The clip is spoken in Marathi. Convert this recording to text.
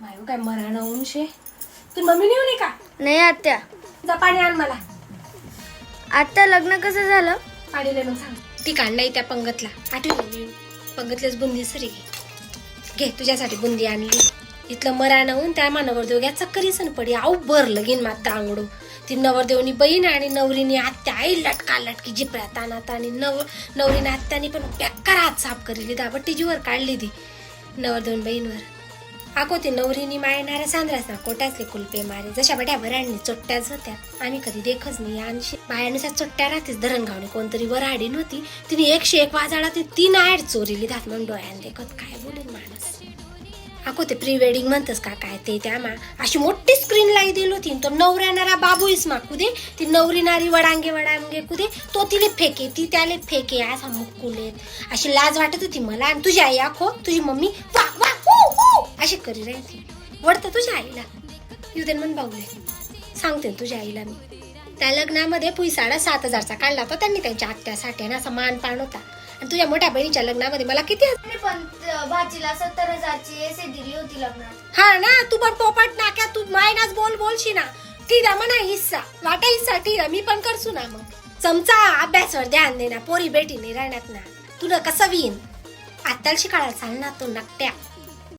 मायू काय मरण तू मम्मी नेऊ नये का? नाही आत्या. जा पाणी आण मला. आत्या लग्न कसं झालं? पाणी दे मग सांग. ती काढलाय त्या पंगतला. आठवली पंगतलेच बुंदी सरी घे. घे तुझ्यासाठी बुंदी आणली. इथलं मराणं होऊन त्या मा नवरदेव घ्या चक्करीच पडी. आऊ बर लगीन माता अंगडू ती नवरदेवनी बहीण आणि नवरीने आत्या. आई लटका लटकी जिपऱ्या तानात आणि नव नवरीने आत्यानी पण बेकार हात साफ करेली. दाबट्टीची वर काढली ती. नवरदेवन बहीणवर. आकोती नवरीनी मायणाऱ्या सांद्रासना ना कुलपे मारे. जशा बड्या भरांनी चोट्ट्याच होत्या आम्ही कधी देखच नाही. आणि बायानुसार चोट्ट्या राहतेच. धरणगावणी कोणतरी वराडी नव्हती. तिने एकशे एक वाजाळा ती तीन आड चोरीली दात म्हणून डोळ्यानं देखत काय बोलेल माणूस. आको ते प्री वेडिंग म्हणतस का काय? ते त्या मा अशी मोठी स्क्रीन लाई दिली होती. तो नवऱ्यानारा बाबू इस्मा कुदे? ती नवरी नारी वडांगे वडांगे कुदे? तो तिले फेके ती त्याले फेके असा मुक्कुलेत. अशी लाज वाटत होती मला. आणि तुझी आई आखो तुझी मम्मी वा वा अशी करी राहायची. वडतं तुझ्या आईला. येऊ दे म्हण बाऊले सांगते ना तुझ्या आईला मी. त्या लग्नामध्ये पुईसाडा सात हजारचा काढला होता. त्यांनी त्यांच्या आत्यासाठी आणि असा मान पाण होता. आणि तुझ्या मोठ्या बहिणीच्या लग्नामध्ये मला किती पण भाजीला सत्तर हजारची एसी दिली होती लग्नात. हा ना तू पण पोपट नाक्या तू मायनाच बोल बोलशी ना. ठीक आहे म्हणा हिस्सा. वाटा हिस्सा ठीक आहे मी पण करसू ना मग. चमचा अभ्यासवर ध्यान दे ना पोरी बेटी नाही राहण्यात ना. तुला कसं विन? आत्ताला शिकायला चालणार तो नकट्या.